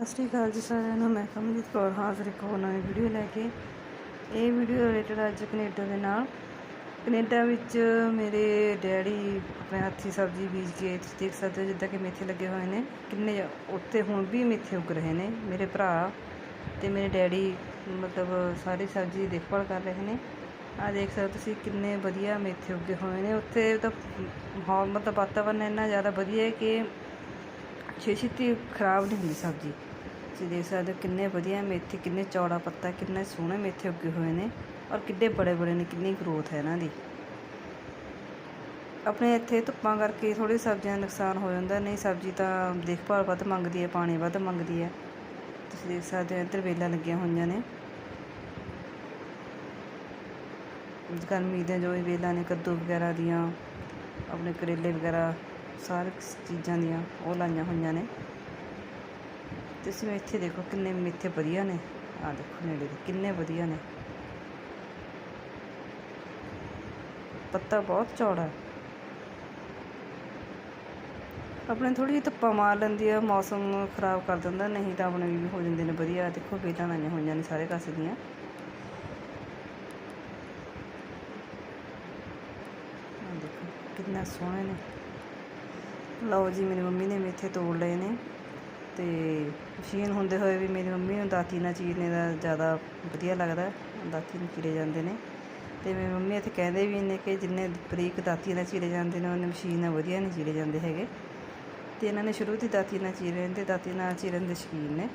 ਸਤਿ ਸ਼੍ਰੀ ਅਕਾਲ ਜੀ ਸਾਰਿਆਂ ਨੂੰ, ਮੈਂ ਕਮਲਜੀਤ ਕੌਰ ਹਾਜ਼ਰ ਇੱਕ ਹੋਰ ਨਵੀਂ ਵੀਡੀਓ ਲੈ ਕੇ। ਇਹ ਵੀਡੀਓ ਰਿਲੇਟਡ ਅੱਜ ਕੈਨੇਡਾ ਦੇ ਨਾਲ। ਕੈਨੇਡਾ ਵਿੱਚ ਮੇਰੇ ਡੈਡੀ ਆਪਣੇ ਹੱਥੀ ਸਬਜ਼ੀ ਬੀਜ ਕੇ ਤੁਸੀਂ ਦੇਖ ਸਕਦੇ ਹੋ, ਜਿੱਦਾਂ ਕਿ ਮੇਥੇ ਲੱਗੇ ਹੋਏ ਨੇ। ਕਿੰਨੇ ਜ਼ਿਆ- ਉੱਤੇ ਹੁਣ ਵੀ ਮੇਥੇ ਉੱਗ ਰਹੇ ਨੇ ਮੇਰੇ ਭਰਾ ਤੇ ਮੇਰੇ ਡੈਡੀ, ਮਤਲਬ ਸਾਰੀ ਸਬਜ਼ੀ ਦੀ ਦੇਖਭਾਲ ਕਰ ਰਹੇ ਨੇ। ਆ ਦੇਖ ਸਕਦੇ ਹੋ ਤੁਸੀਂ ਕਿੰਨੇ ਵਧੀਆ ਮੇਥੇ ਉੱਗੇ ਹੋਏ ਨੇ। ਉੱਥੇ ਤਾਂ ਮਾਹੌਲ, ਮਤਲਬ ਵਾਤਾਵਰਨ ਇੰਨਾ ਜ਼ਿਆਦਾ ਵਧੀਆ ਹੈ ਕਿ ਛੇ ਛੇਤੀ ਖਰਾਬ ਨਹੀਂ ਹੁੰਦੀ ਸਬਜ਼ੀ। ਤੁਸੀਂ ਦੇਖ ਸਕਦੇ ਹੋ ਕਿੰਨੇ ਵਧੀਆ ਮੇਥੇ, ਕਿੰਨੇ ਚੌੜਾ ਪੱਤਾ, ਕਿੰਨੇ ਸੋਹਣੇ ਮੇਥੇ ਉੱਗੇ ਹੋਏ ਨੇ ਔਰ ਕਿੱਡੇ ਬੜੇ ਬੜੇ ਨੇ, ਕਿੰਨੀ ਗਰੋਥ ਹੈ ਇਹਨਾਂ ਦੀ। ਆਪਣੇ ਇੱਥੇ ਧੁੱਪਾਂ ਕਰਕੇ ਥੋੜੀ ਸਬਜ਼ੀਆਂ ਦਾ ਨੁਕਸਾਨ ਹੋ ਜਾਂਦਾ, ਨਹੀਂ ਸਬਜ਼ੀ ਤਾਂ ਦੇਖਭਾਲ ਵੱਧ ਮੰਗਦੀ ਹੈ, ਪਾਣੀ ਵੱਧ ਮੰਗਦੀ ਹੈ। ਤੁਸੀਂ ਦੇਖ ਸਕਦੇ ਹੋ ਇੱਧਰ ਵੇਲਾਂ ਲੱਗੀਆਂ ਹੋਈਆਂ ਨੇ। ਗਰਮੀ ਦੇ ਜੋ ਵੀ ਵੇਲਾਂ ਨੇ, ਕੱਦੂ ਵਗੈਰਾ ਦੀਆਂ, ਆਪਣੇ ਕਰੇਲੇ ਵਗੈਰਾ ਸਾਰੇ ਚੀਜ਼ਾਂ ਦੀਆਂ ਉਹ ਲਾਈਆਂ ਹੋਈਆਂ ਨੇ। ਤੁਸੀਂ ਇੱਥੇ ਦੇਖੋ ਕਿੰਨੇ ਮੇਥੇ ਵਧੀਆ ਨੇ। ਆ ਦੇਖੋ ਨੇੜੇ ਦੇ, ਕਿੰਨੇ ਵਧੀਆ ਨੇ। ਪੱਤਾ ਬਹੁਤ ਚੌੜਾ ਹੈ। ਆਪਣੇ ਥੋੜੀ ਜਿਹੀ ਧੁੱਪਾਂ ਮਾਰ ਲੈਂਦੀ ਆ, ਮੌਸਮ ਖਰਾਬ ਕਰ ਦਿੰਦਾ, ਨਹੀਂ ਤਾਂ ਆਪਣੇ ਵੀ ਹੋ ਜਾਂਦੇ ਨੇ ਵਧੀਆ। ਦੇਖੋ ਵੇਲਾਂ ਲਾਈਆਂ ਹੋਈਆਂ ਨੇ ਸਾਰੇ ਕਾਸੇ ਦੀਆਂ। ਆਹ ਦੇਖੋ ਕਿੰਨਾ ਸੋਹਣੇ ਨੇ। ਲਓ ਜੀ, ਮੇਰੀ ਮੰਮੀ ਨੇ ਮੇਥੇ ਤੋੜ ਲਏ ਨੇ। ਤੇ ਮਸ਼ੀਨ ਹੁੰਦੇ ਹੋਏ ਵੀ ਮੇਰੀ ਮੰਮੀ ਨੂੰ ਦਾਤੀ ਨਾਲ ਚੀਰਨੇ ਦਾ ਜ਼ਿਆਦਾ ਵਧੀਆ ਲੱਗਦਾ ਦਾਤੀ ਨਾਲ ਚੀਰੇ ਜਾਂਦੇ ਨੇ। ਤੇ ਮੇਰੀ ਮੰਮੀ ਇੱਥੇ ਕਹਿੰਦੇ ਵੀ ਨੇ ਕਿ ਜਿੰਨੇ ਬਰੀਕ ਦਾਤੀ ਨਾਲ ਚੀਰੇ ਜਾਂਦੇ ਨੇ, ਉਹਨੇ ਮਸ਼ੀਨ ਨਾਲ ਵਧੀਆ ਨਹੀਂ ਚੀਰੇ ਜਾਂਦੇ ਹੈਗੇ। ਤੇ ਇਹਨਾਂ ਨੇ ਸ਼ੁਰੂ ਤੋਂ ਹੀ ਦਾਤੀ ਨਾਲ ਚੀਰੇ ਨੇ ਤੇ ਦਾਤੀ ਨਾਲ ਚੀਰਨ ਦੇ ਸ਼ੌਕੀਨ ਨੇ।